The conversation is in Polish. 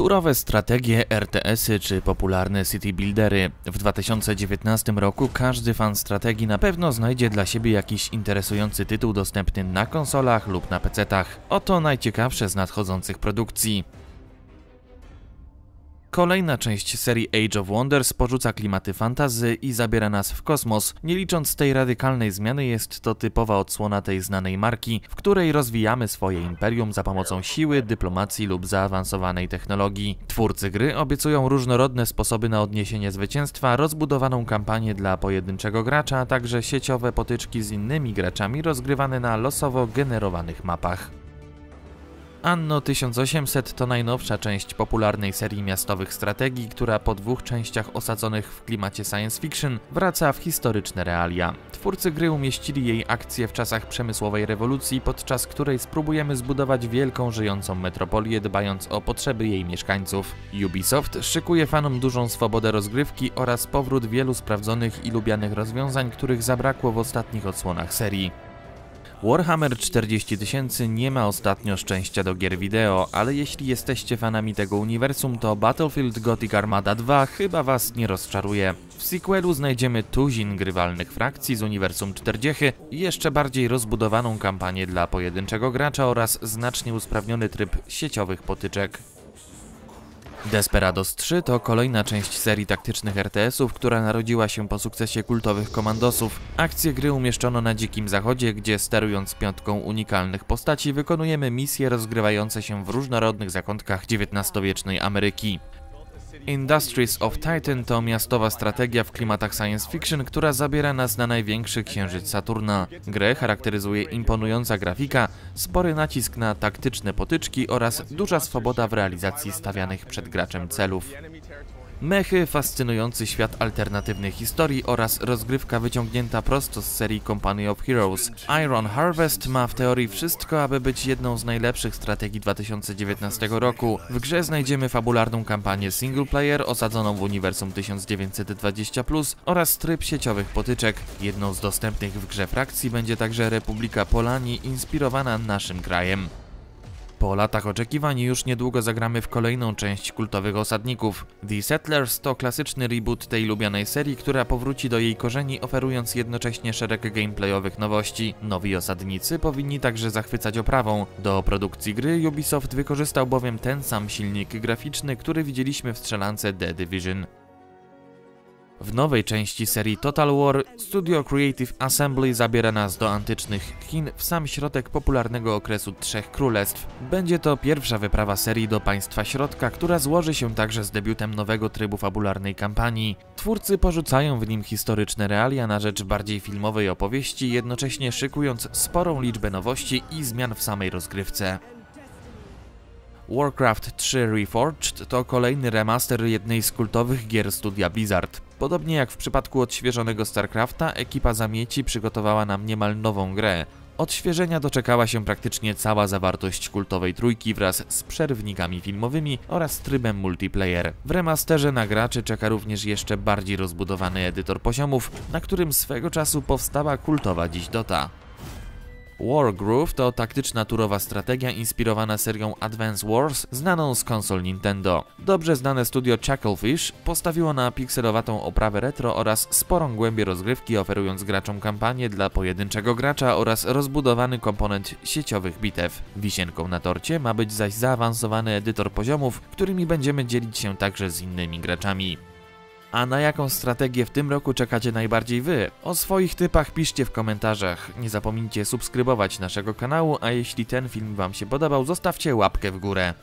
Turowe strategie, RTS-y czy popularne city buildery. W 2019 roku każdy fan strategii na pewno znajdzie dla siebie jakiś interesujący tytuł dostępny na konsolach lub na PC-tach. Oto najciekawsze z nadchodzących produkcji. Kolejna część serii Age of Wonders porzuca klimaty fantazy i zabiera nas w kosmos. Nie licząc tej radykalnej zmiany, jest to typowa odsłona tej znanej marki, w której rozwijamy swoje imperium za pomocą siły, dyplomacji lub zaawansowanej technologii. Twórcy gry obiecują różnorodne sposoby na odniesienie zwycięstwa, rozbudowaną kampanię dla pojedynczego gracza, a także sieciowe potyczki z innymi graczami rozgrywane na losowo generowanych mapach. Anno 1800 to najnowsza część popularnej serii miastowych strategii, która po dwóch częściach osadzonych w klimacie science fiction wraca w historyczne realia. Twórcy gry umieścili jej akcję w czasach przemysłowej rewolucji, podczas której spróbujemy zbudować wielką żyjącą metropolię, dbając o potrzeby jej mieszkańców. Ubisoft szykuje fanom dużą swobodę rozgrywki oraz powrót wielu sprawdzonych i lubianych rozwiązań, których zabrakło w ostatnich odsłonach serii. Warhammer 40 000 nie ma ostatnio szczęścia do gier wideo, ale jeśli jesteście fanami tego uniwersum, to Battlefield Gothic Armada 2 chyba was nie rozczaruje. W sequelu znajdziemy tuzin grywalnych frakcji z uniwersum 40 i jeszcze bardziej rozbudowaną kampanię dla pojedynczego gracza oraz znacznie usprawniony tryb sieciowych potyczek. Desperados 3 to kolejna część serii taktycznych RTS-ów, która narodziła się po sukcesie kultowych komandosów. Akcję gry umieszczono na Dzikim Zachodzie, gdzie sterując piątką unikalnych postaci wykonujemy misje rozgrywające się w różnorodnych zakątkach XIX-wiecznej Ameryki. Industries of Titan to miastowa strategia w klimatach science fiction, która zabiera nas na największy księżyc Saturna. Grę charakteryzuje imponująca grafika, spory nacisk na taktyczne potyczki oraz duża swoboda w realizacji stawianych przed graczem celów. Mechy, fascynujący świat alternatywnej historii oraz rozgrywka wyciągnięta prosto z serii Company of Heroes. Iron Harvest ma w teorii wszystko, aby być jedną z najlepszych strategii 2019 roku. W grze znajdziemy fabularną kampanię single player osadzoną w uniwersum 1920+, oraz tryb sieciowych potyczek. Jedną z dostępnych w grze frakcji będzie także Republika Polani, inspirowana naszym krajem. Po latach oczekiwań już niedługo zagramy w kolejną część kultowych osadników. The Settlers to klasyczny reboot tej lubianej serii, która powróci do jej korzeni, oferując jednocześnie szereg gameplayowych nowości. Nowi osadnicy powinni także zachwycać oprawą. Do produkcji gry Ubisoft wykorzystał bowiem ten sam silnik graficzny, który widzieliśmy w strzelance The Division. W nowej części serii Total War Studio Creative Assembly zabiera nas do antycznych Chin w sam środek popularnego okresu Trzech Królestw. Będzie to pierwsza wyprawa serii do państwa środka, która złoży się także z debiutem nowego trybu fabularnej kampanii. Twórcy porzucają w nim historyczne realia na rzecz bardziej filmowej opowieści, jednocześnie szykując sporą liczbę nowości i zmian w samej rozgrywce. Warcraft 3 Reforged to kolejny remaster jednej z kultowych gier studia Blizzard. Podobnie jak w przypadku odświeżonego StarCrafta, ekipa zamieci przygotowała nam niemal nową grę. Odświeżenia doczekała się praktycznie cała zawartość kultowej trójki wraz z przerwnikami filmowymi oraz trybem multiplayer. W remasterze na graczy czeka również jeszcze bardziej rozbudowany edytor poziomów, na którym swego czasu powstała kultowa dziś Dota. Wargroove to taktyczna turowa strategia inspirowana serią Advance Wars znaną z konsol Nintendo. Dobrze znane studio Chucklefish postawiło na pikselowatą oprawę retro oraz sporą głębię rozgrywki oferując graczom kampanię dla pojedynczego gracza oraz rozbudowany komponent sieciowych bitew. Wisienką na torcie ma być zaś zaawansowany edytor poziomów, którymi będziemy dzielić się także z innymi graczami. A na jaką strategię w tym roku czekacie najbardziej wy? O swoich typach piszcie w komentarzach. Nie zapomnijcie subskrybować naszego kanału, a jeśli ten film wam się podobał, zostawcie łapkę w górę.